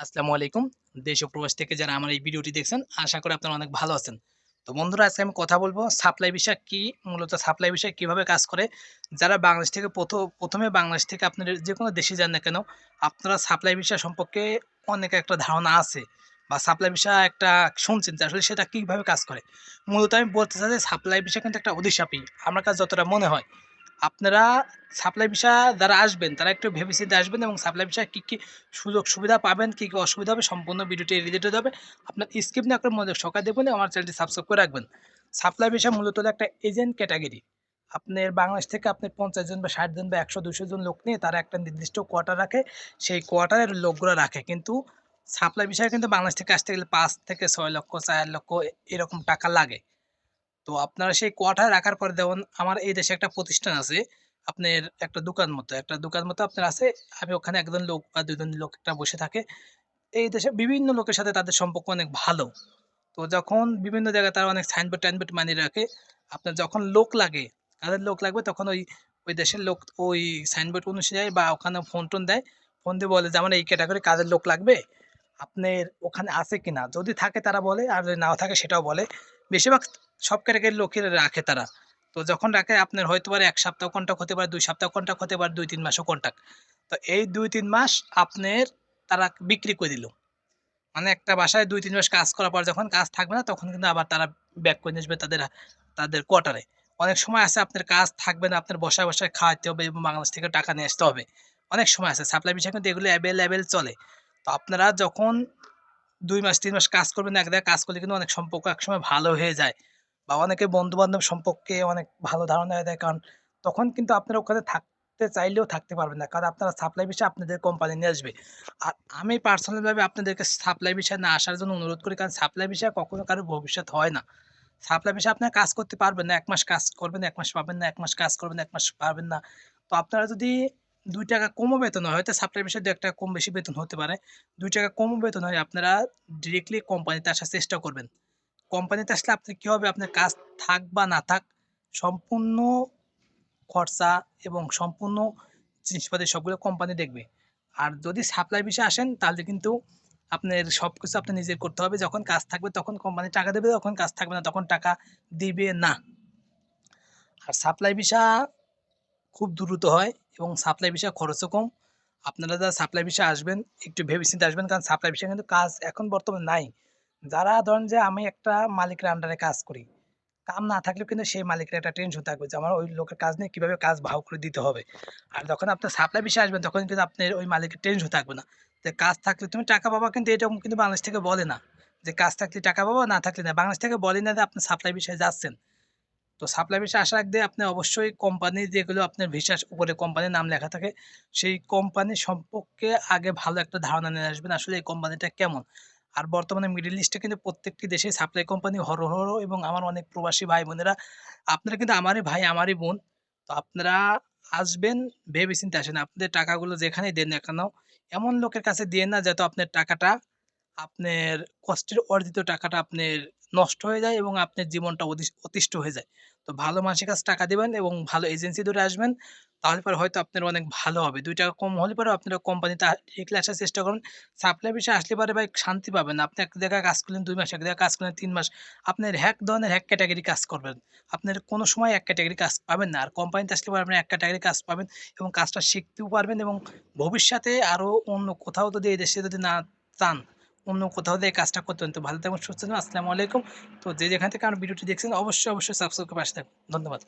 আসসালামু আলাইকুম। দেশ ও প্রবাস থেকে যারা আমার এই ভিডিওটি দেখছেন, আশা করি আপনারা অনেক ভালো আছেন। তো বন্ধুরা, আজকে আমি কথা বলব সাপ্লাই বিষয় কি, মূলত সাপ্লাই বিষয় কীভাবে কাজ করে। যারা বাংলাদেশ থেকে প্রথম প্রথমে বাংলাদেশ থেকে আপনাদের যে কোনো দেশে যান না কেন, আপনারা সাপ্লাই বিষয় সম্পর্কে অনেক একটা ধারণা আছে বা সাপ্লাই বিষয় একটা শুনছেন যে আসলে সেটা কীভাবে কাজ করে। মূলত আমি বলতে চাই যে সাপ্লাই বিষয় কিন্তু একটা অধিশাপী আমার কাছে যতটা মনে হয় আপনারা সাপ্লাই ভিসা যারা আসবেন, তারা একটু ভেবেচিন্তে আসবেন এবং সাপ্লাই ভিসা কী কী সুযোগ সুবিধা পাবেন, কী কী অসুবিধা হবে, সম্পূর্ণ ভিডিওটি রিলেটেড হবে। আপনার স্কিপ না করে মধ্যে সকাল দেখবেন এবং আমার চ্যানেলটি সাবস্ক্রাইব করে রাখবেন। সাপ্লাই ভিসা মূলত একটা এজেন্ট ক্যাটাগরি আপনার বাংলাদেশ থেকে আপনি পঞ্চাশ জন বা ষাট জন বা একশো, দুশো জন লোক নিয়ে তারা একটা নির্দিষ্ট কোয়ার্টার রাখে, সেই কোয়ার্টারের লোকগুলো রাখে। কিন্তু সাপ্লাই বিষয়ে কিন্তু বাংলাদেশ থেকে আসতে গেলে পাঁচ থেকে ছয় লক্ষ, চার লক্ষ এরকম টাকা লাগে। তো আপনারা সেই কোয়ার্টার রাখার পরে যেমন আমার এই দেশে একটা প্রতিষ্ঠান আছে, আপনার একটা দোকান মতো, একটা দোকান মতো আপনার আছে, আমি ওখানে একজন লোক বা দুজন লোক একটা বসে থাকে। এই দেশে বিভিন্ন লোকের সাথে তাদের সম্পর্ক অনেক ভালো। তো যখন বিভিন্ন জায়গায় তারা অনেক সাইনবোর্ড টাইনবোর্ড মানিয়ে রাখে, আপনার যখন লোক লাগে কাদের লোক লাগবে তখন ওই ওই দেশের লোক ওই সাইনবোর্ড অনুযায়ী বা ওখানে ফোন টোন দেয়। ফোন দিয়ে বলে যে, আমার এই ক্যাটাগরি কাজের লোক লাগবে? আপনার ওখানে আছে কিনা? যদি থাকে তারা বলে, আর যদি নাও থাকে সেটাও বলে। বেশিরভাগ সব ক্যাটাগরির লোকের রাখে তারা। তো যখন রাখে, আপনার হয়তো পারে এক সপ্তাহ কন্ট্যাক্ট হতে পারে, দুই সপ্তাহ কন্ট্যাক্ট হতে পারে, দুই, তিন মাসও কন্ট্যাক্ট তো এই দুই, তিন মাস আপনার তারা বিক্রি করে দিল। মানে একটা বাসায় দুই, তিন মাস কাজ করার পর যখন কাজ থাকবে না, তখন কিন্তু আবার তারা ব্যাক করে আসবে তাদের তাদের কোয়ার্টারে অনেক সময় আছে আপনার কাজ থাকবে না, আপনার বসায় বসায় খাওয়াতে হবে এবং বাংলাদেশ থেকে টাকা নিয়ে আসতে হবে। অনেক সময় আছে সাপ্লাই বিষয় কিন্তু এগুলো অ্যাভেলেবেল চলে। তো আপনারা যখন দুই মাস, তিন মাস কাজ করবেন, এক জায়গায় কাজ করলে কিন্তু অনেক সম্পর্ক একসময় ভালো হয়ে যায়। বা অনেকে বন্ধু বান্ধব সম্পর্কে অনেক ভালো ধারণা যায় কারণ তখন কিন্তু আপনারা ওখানে থাকতে চাইলেও থাকতে পারবেন না। কারণ আপনারা সাপ্লাই বিষয়ে আপনাদের কোম্পানি নিয়ে আসবে। আর আমি পার্সোনালভাবে আপনাদেরকে সাপ্লাই বিষয়ে না আসার জন্য অনুরোধ করি, কারণ সাপ্লাই বিষয়ে কখনো কারও ভবিষ্যৎ হয় না। সাপ্লাই বিষয়ে আপনারা কাজ করতে পারবেন না, এক মাস কাজ করবেন, এক মাস পাবেন না, এক মাস কাজ করবেন, এক মাস পাবেন না। তো আপনারা যদি দুই টাকা কমও বেতন হয়, হয়তো সাপ্লাই বিষয়ে দু এক টাকা কম বেশি বেতন হতে পারে। দুই টাকা কমও বেতন হয়, আপনারা ডিরেক্টলি কোম্পানিতে আসার চেষ্টা করবেন। কোম্পানিতে আসলে আপনার কী হবে? আপনার কাজ থাক বা না থাক, সম্পূর্ণ খরচা এবং সম্পূর্ণ জিনিসপাতি সবগুলো কোম্পানি দেখবে। আর যদি সাপ্লাই বিষয়ে আসেন, তাহলে কিন্তু আপনার সব কিছু আপনি নিজের করতে হবে। যখন কাজ থাকবে তখন কোম্পানি টাকা দেবে, যখন কাজ থাকবে না তখন টাকা দিবে না। আর সাপ্লাই ভিসা খুব দ্রুত হয় এবং সাপ্লাই ভিসা খরচও কম। আপনারা যারা সাপ্লাই ভিসা আসবেন, একটু ভেবেচিন্তে আসবেন, কারণ সাপ্লাই ভিসা কিন্তু কাজ এখন বর্তমানে নাই। যারা ধরেন যে আমি একটা মালিকের আন্ডারে কাজ করি, কাম না থাকলেও কিন্তু সেই মালিকের একটা টেনশন থাকবে যে আমার ওই লোকের কাজ নিয়ে কীভাবে কাজ ভাও করে দিতে হবে। আর যখন আপনার সাপ্লাই বিষয়ে আসবেন তখন কিন্তু আপনার ওই মালিকের টেনশন থাকবে না। যে কাজ থাকলে তুমি টাকা পাবা কিন্তু এরকম কিন্তু বাংলাদেশ থেকে বলে না। যে কাজ থাকলে টাকা পাবো, না থাকলে না। বাংলাদেশ থেকে বলে না যে আপনি সাপ্লাই বিষয়ে যাচ্ছেন। তো সাপ্লাই বিষয়ে আসার আগে আপনি অবশ্যই কোম্পানি যেগুলো আপনার ভিসার উপরে কোম্পানির নাম লেখা থাকে, সেই কোম্পানি সম্পর্কে আগে ভালো একটা ধারণা নিয়ে আসবেন আসলে এই কোম্পানিটা কেমন। আর বর্তমানে মিডিল ইস্টে কিন্তু প্রত্যেকটি দেশে সাপ্লাই কোম্পানি হর হর এবং আমার অনেক প্রবাসী ভাই বোনেরা, আপনারা কিন্তু আমারই ভাই, আমারই বোন, তো আপনারা আসবেন ভেবে চিন্তে আসেন। আপনাদের টাকাগুলো যেখানেই দেন না কেন, এমন লোকের কাছে দিয়ে না যাতে আপনার টাকাটা আপনার কষ্টের অর্জিত টাকাটা আপনার নষ্ট হয়ে যায় এবং আপনার জীবনটা অতিষ্ঠ হয়ে যায়। তো ভালো মানুষের কাছে টাকা দেবেন এবং ভালো এজেন্সি ধরে আসবেন তাহলে পরে হয়তো আপনার অনেক ভালো হবে। দুই টাকা কম হলে পরে আপনারা কোম্পানিতে রেখলে আসার চেষ্টা করুন। সাপ্লাই বিষয়ে আসলে পরে ভাই শান্তি পাবেন। আপনি এক জায়গায় কাজ করলেন দুই মাস, এক জায়গায় কাজ করলেন তিন মাস, আপনার এক ধরনের এক ক্যাটাগরি কাজ করবেন। আপনার কোনো সময় এক ক্যাটাগরি কাজ পাবেন না। আর কোম্পানিতে আসলে পরে আপনি এক ক্যাটাগরি কাজ পাবেন এবং কাজটা শিখতেও পারবেন এবং ভবিষ্যতে আরও অন্য কোথাও যদি এই দেশে যদি না চান অন্য কোথাও দিয়ে কাজটা করতে তো ভালো থাকবেন সুস্থ থাকবেন আসসালামু আলাইকুম। তো যে যেখান থেকে আমার ভিডিওটি দেখছেন, অবশ্যই অবশ্যই সাবস্ক্রাইব করে পাশে থাকবেন ধন্যবাদ।